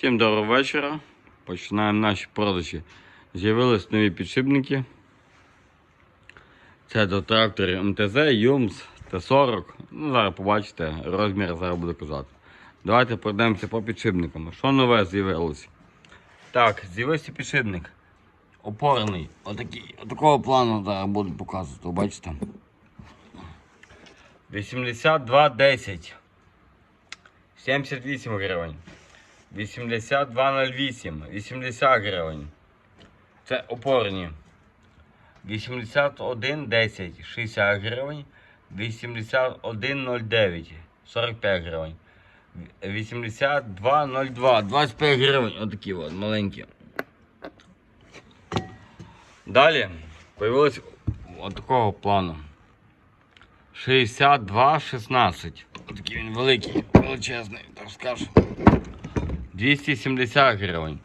Всім доброго вечора. Починаємо наші продажі. З'явились нові підшипники. Це до тракторів МТЗ, ЮМС, Т40. Ну, зараз побачите, розмір зараз буду казати. Давайте пройдемося по підшипникам. Що нове з'явилося? Так, з'явився підшипник. Опорний. Отакий. Отакого плану зараз буду показувати. Бачите? 8210. 78 гривень. 8208, 80 гривень. Це опорні. 8110, 60 гривень. 8109, 45 гривень. 8202, 25 гривень. Отакі от, маленькі. Далі появилось от такого плану. 6216. Отакий він великий, величезний, так скажу. 270 гривень.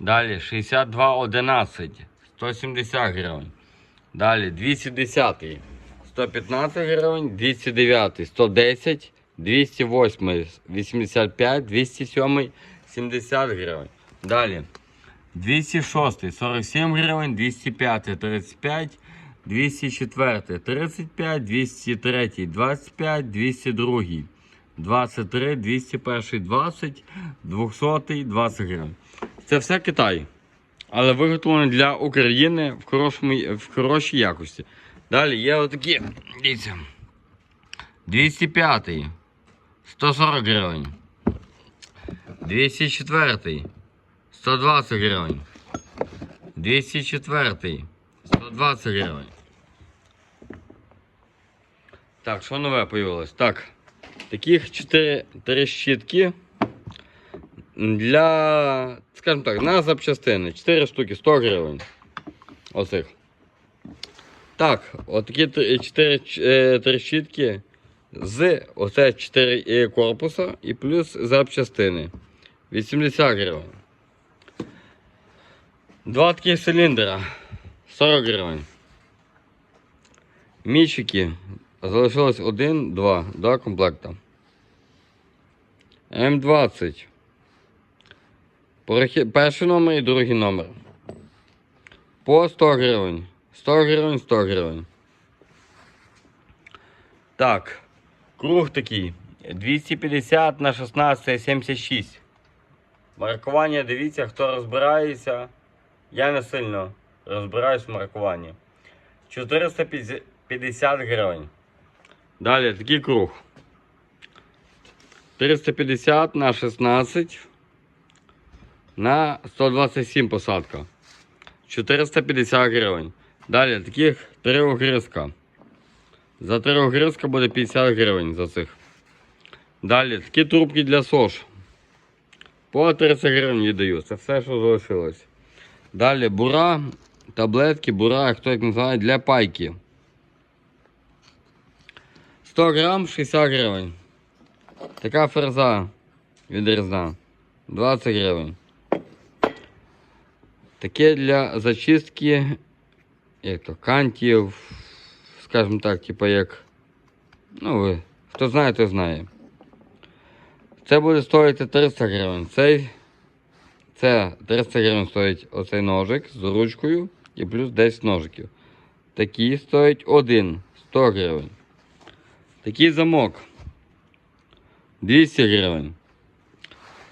Далі 62,11, 170 гривень. Далі 210, 115 гривень, 209, 110, 208, 85, 207, 70 гривень. Далі 206, 47 гривень, 205, 35, 204, 35, 203, 25, 202. 23, 201, 20, 200, 20 гривень. Це все Китай. Але виготовлено для України в, хорошому, в хорошій якості. Далі є отакі. Дивіться. 205, 140 гривень. 204, 120 гривень. 204, 120 гривень. Так, що нове появилось? Так. Таких 4 щітки для, скажімо так, на запчастини. 4 штуки, 100 гривень. Оцих. Так, отакі 4 трещітки з оце 4 корпуса і плюс запчастини. 80 гривень. Два таких циліндра 40 гривень. Мічики Залишилось один, два, два комплекта. М20. Перший номер і другий номер. По 100 гривень. 100 гривень, 100 гривень. Так. Круг такий. 250 на 16 76. Маркування, дивіться, хто розбирається. Я не сильно розбираюсь в маркуванні. 450 гривень. Далі такий круг. 350 на 16 на 127 посадка. 450 гривень. Далі таких три огризка. За три огризка буде 50 гривень за цих. Далі такі трубки для СОЖ. По 30 гривень віддаю. Це все, що залишилось. Далі бура, таблетки, бура, хто як називає, для пайки. 100 грам 60 гривень. Така ферза відрізна. 20 гривень. Таке для зачистки як то, кантів, скажімо так, типу як. Ну ви, хто знає, той знає. Це буде стоїти 300 гривень. Цей, це 300 гривень стоїть оцей ножик з ручкою і плюс 10 ножиків. Такий стоїть один 100 гривень. Такий замок 200 гривень.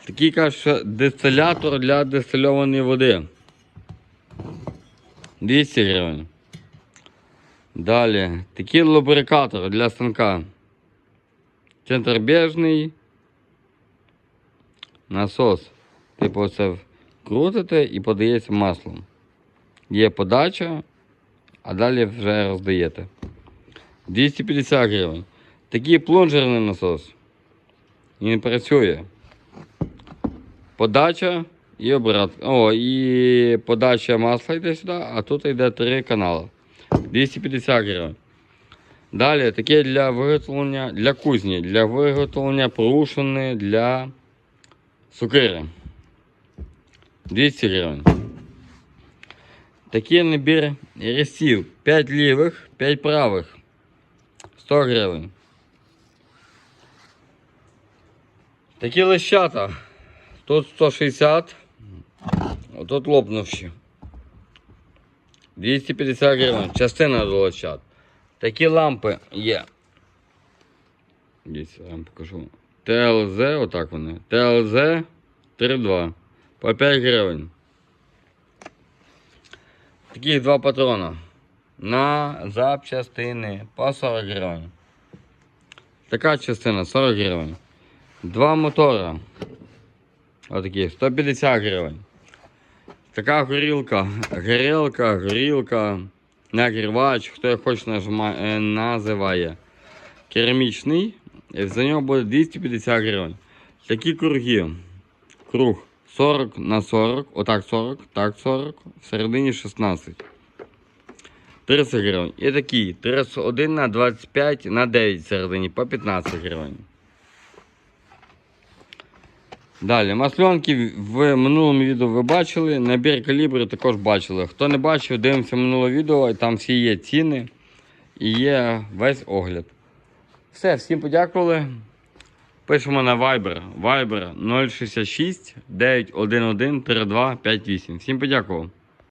Такий що дистилятор для дистильованої води. 200 гривень. Далі. Такий лубрикатор для станка. Центробіжний насос. Типу це крутите і подається маслом. Є подача, а далі вже роздаєте. 250 гривень. Такий плунжерний насос. Він працює. Подача і обрат. О, і подача масла йде сюди, а тут йде три канали. 250 гривень. Далі таке для виготовлення, для кузні, для виготовлення порушені для сукири. 200 гривень. Такий набір резців. 5 лівих, 5 правих. 100 гривень. Такі лещата Тут 160. Отут лопнувші. 250 гривень. Частина до долучат. Такі лампи є. Десь я вам покажу. ТЛЗ, отак вони. ТЛЗ 3.2. По 5 гривень. Таких два патрона. На запчастини по 40 гривень. Така частина 40 гривень. Два мотора. Отакі 150 гривень. Така горілка, горілка, горілка, нагрівач, хто хоче нажима- е, називає. Керамічний, за нього буде 250 гривень. Такі круги. Круг 40 на 40, отак 40, так 40, всередині 16. 30 гривень. І такий 31 на 25 на 9 всередині по 15 гривень. Далі, масленки в минулому відео ви бачили, набір калібру також бачили. Хто не бачив, дивимося минуле відео, там всі є ціни і є весь огляд. Все, всім подякували. Пишемо на Viber. Viber 066 911 3258. Всім подякував.